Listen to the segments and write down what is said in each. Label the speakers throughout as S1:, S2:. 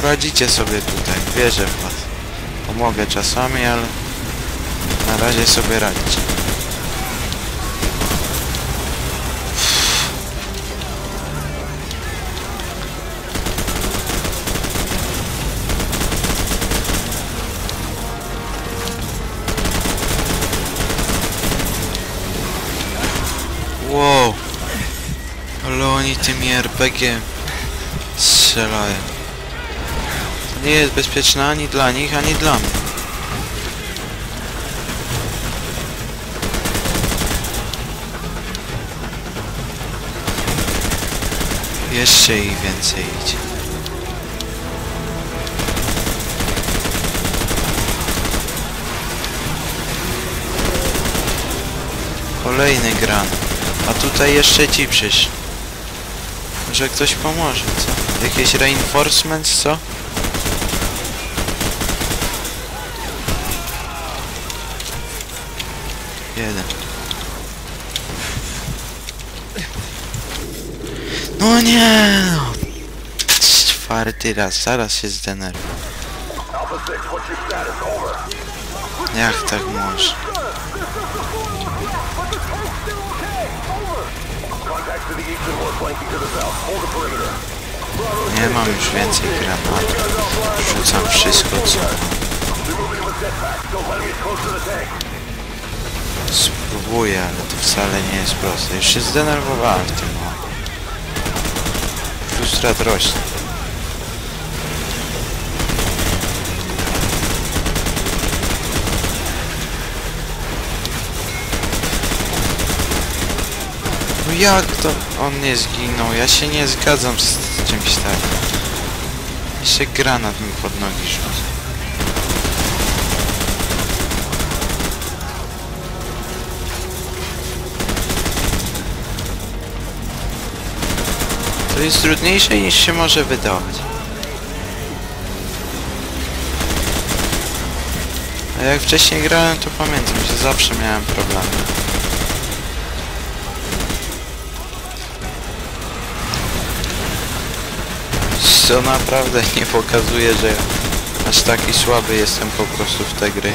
S1: poradzicie sobie tutaj, wierzę w was. Pomogę czasami, ale na razie sobie radźcie. Wow! Ale oni tymi RPG strzelają. Nie jest bezpieczne ani dla nich, ani dla mnie. Jeszcze ich więcej idzie. Kolejny gran. A tutaj jeszcze ci przyszli. Może ktoś pomoże, co? Jakieś reinforcements, co? Jeden. No nie! No. Czwarty raz, zaraz się zdenerwuję.
S2: Alpha 6, what's your status? Over.
S1: Jak tak
S2: perimeter.
S1: Nie mam już więcej granatów. Rzucam wszystko co. Spróbuję, ale to wcale nie jest proste. Już się zdenerwowałem w tym momencie. Frustrat rośnie. No jak to on nie zginął? Ja się nie zgadzam z czymś takim. Jeszcze granat mi pod nogi rzuca. To jest trudniejsze niż się może wydawać. A jak wcześniej grałem, to pamiętam, że zawsze miałem problemy. Co naprawdę nie pokazuje, że aż taki słaby jestem po prostu w te gry.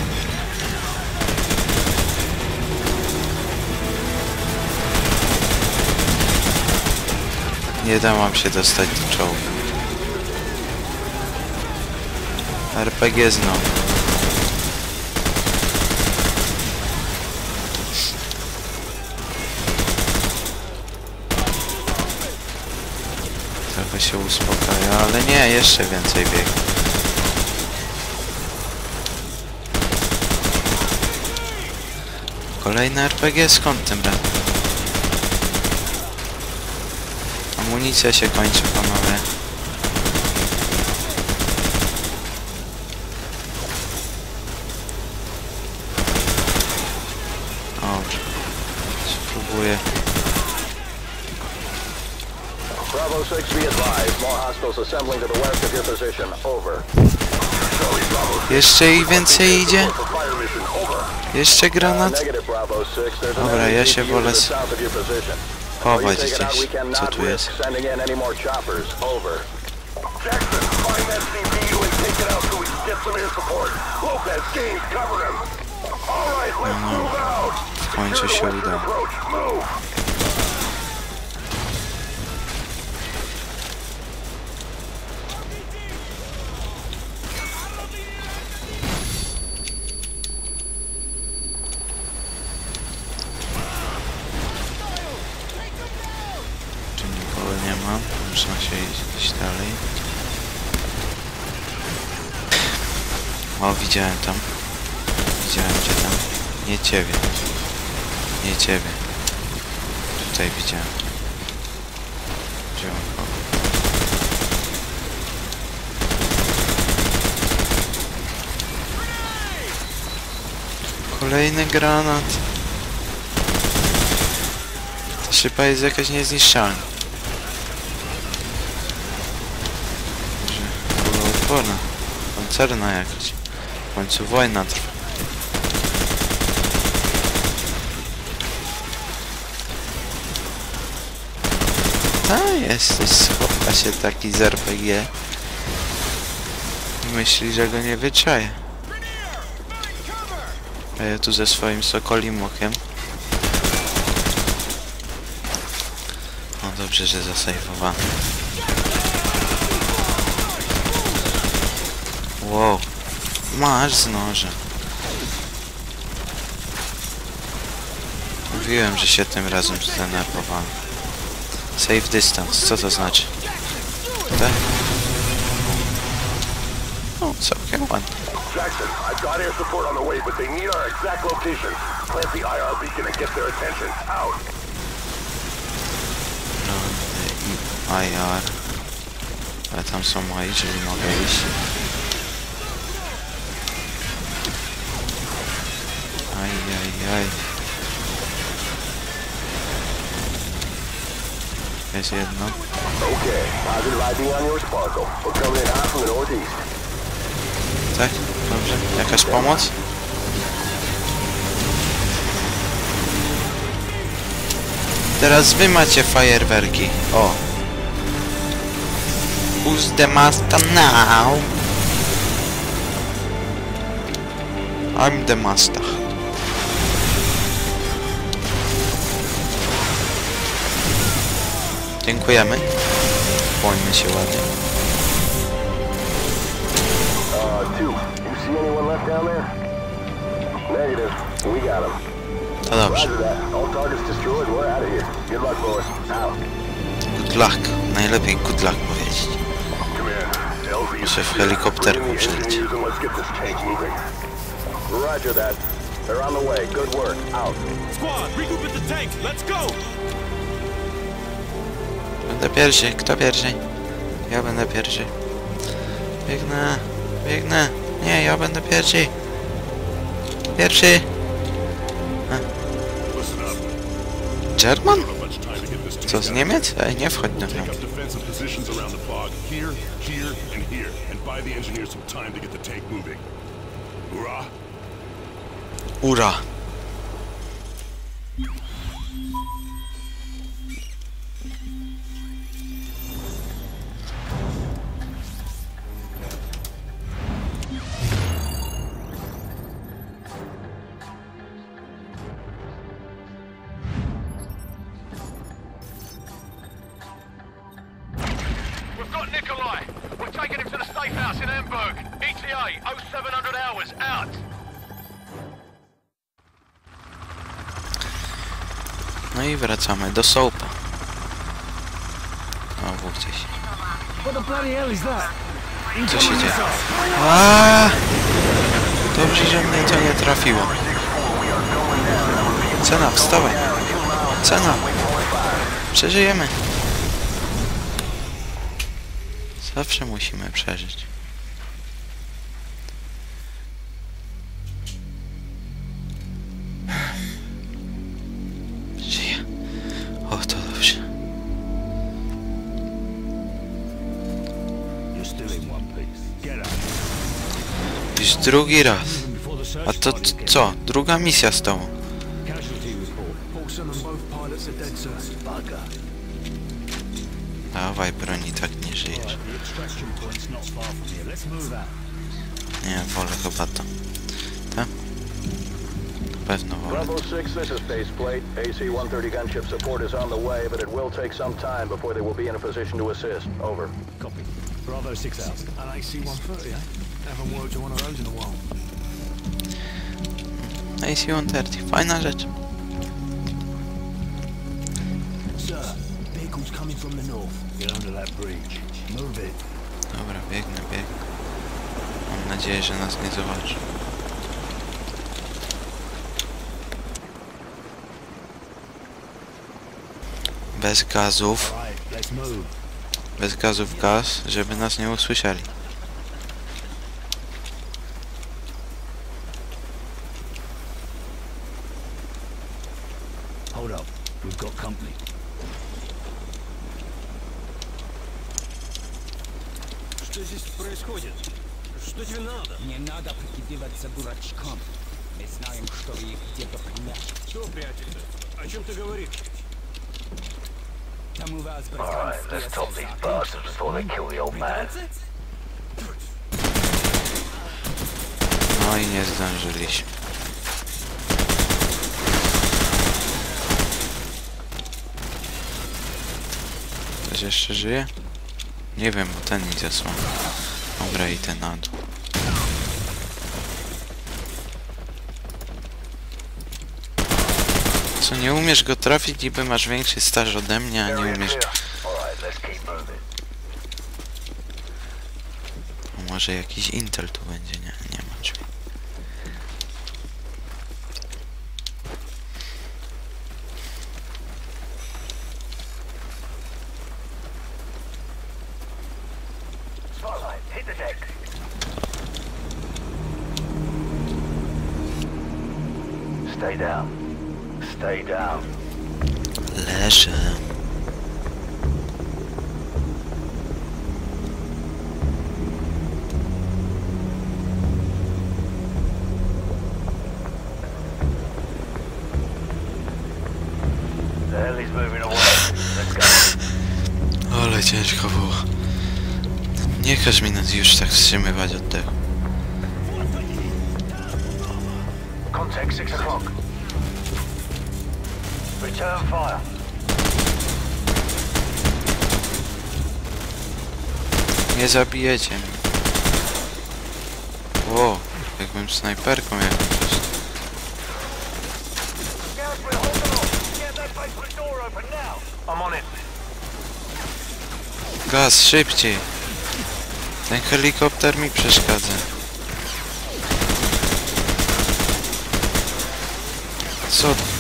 S1: Nie da wam się dostać do czołgu. RPG znowu. Trochę się uspokaja, ale nie, jeszcze więcej bieg. Kolejne RPG? Skąd tym razem? Amunicja się kończy, panowie. Dobrze. Spróbuję.
S2: Bravo 6, be advised. More hostiles assembling to the west of your position. Over.
S1: Jeszcze ich więcej idzie? Jeszcze granat?
S2: Negative Bravo 6. There's an
S1: Dobra, ja się wolę
S2: to the
S1: s-
S2: south of your position.
S1: chować
S2: Until you take it out,
S1: gdzieś.
S2: we cannot
S1: Co tu jest?
S2: risk Sending in any more choppers. Over. Jackson, find that CPU and take it out so we can get some air support. Lopez, James, cover him. All right, let's move out.
S1: W końcu się
S2: Western
S1: udało.
S2: approach. Move.
S1: Można się iść gdzieś dalej. O, widziałem tam. Widziałem cię tam. Nie ciebie. Nie ciebie. Tutaj widziałem. Wziąłem. Kolejny granat. Ta szyba jest jakaś niezniszczalna. Że kuloodporna. Pancerna jakaś. W końcu wojna trwa. A jesteś schowa się taki z RPG. myśli, że go nie wyczaje. A ja tu ze swoim sokolim okiem. No dobrze, że zasejwowany. Wow. Masz z nożem. Mówiłem, że się tym razem zdenerwowałem. Save distance, co to znaczy? Tak? O, całkiem ładnie.
S2: Jackson, I've got air support on the way, but they need our exact location. Plant the IR beacon and get their attention. Out.
S1: No, i IR. Ale tam są moi, czyli mogę iść.
S2: From the northeast.
S1: Tak? Dobrze. Jakaś pomoc? Teraz wy macie fajerwerki. O. Who's the master now? I'm the master. Dziękujemy. Błońmy się ładnie. To dobrze.
S2: Good luck.
S1: Najlepiej good luck powiedzieć. Muszę w helikopterku
S2: przeleć. Roger that. They're on the way. Good work. Out.
S3: Squad, regroup at the tank. Let's go!
S1: Będę pierwszy. Kto pierwszy? Ja będę pierwszy. Biegnę. Biegnę. Nie, ja będę pierwszy. Pierwszy. German? Co, z. Niemiec? Ej, nie wchodź do mnie.
S3: up
S4: ETA 0700 hours. Out.
S1: No i wracamy do soapa. O, gdzieś.
S5: What the bloody hell is that?
S1: Co się dzieje? Aaaa! Dobrze, że mnie to nie trafiło. Cena, wstawaj. Cena. Przeżyjemy. Zawsze musimy przeżyć. Drugi raz. A to co? Druga misja z tobą. Dawaj, broni, tak nie żyjesz. Nie, wolę chyba to. Tak? Na pewno wolę.
S2: Bravo 6, this is Faceplate. AC-130 gunship support is on the way, but it will take some time before they will be in a position to.
S3: Bravo 6000.
S5: An AC-130? Haven't worked on one of those in a while.
S1: AC-130, fajna rzecz.
S5: Sir, vehicles coming from the north.
S3: Get under that bridge.
S5: Move it.
S1: Dobra, biegnę, biegnę. Mam nadzieję, że nas nie zobaczy. Bez gazów, bez gazów gaz, żeby nas nie usłyszeli.
S6: Что прячется? О чем ты говоришь?
S7: Там у вас
S2: Alright, let's top these bastards before they kill the old man.
S7: Британцы?
S1: No i nie zdążyliśmy. Ktoś jeszcze żyje? Nie wiem, bo ten mi zasłał. Dobra, idę na dół. Nie umiesz go trafić, niby masz większy staż ode mnie, a nie umiesz... Może jakiś Intel tu będzie, nie? Nie ma drzwi.
S2: Stay down. Stay down.
S1: Leżę.
S2: The hell is moving away. Let's go.
S1: Ale ciężko było. Nie każ mi nas już tak wstrzymywać oddechu.
S2: Contact 6 o'clock. Return fire.
S1: Nie zabijecie mnie. O, jakbym snajperką jakąś. Gaz, szybciej! Ten helikopter mi przeszkadza. Co?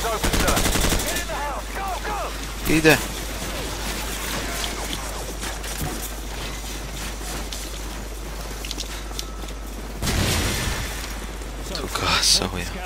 S2: The door's open, sir. Get in the house. Go, go.
S1: Idę. Tu gaz, o ja.
S6: Scout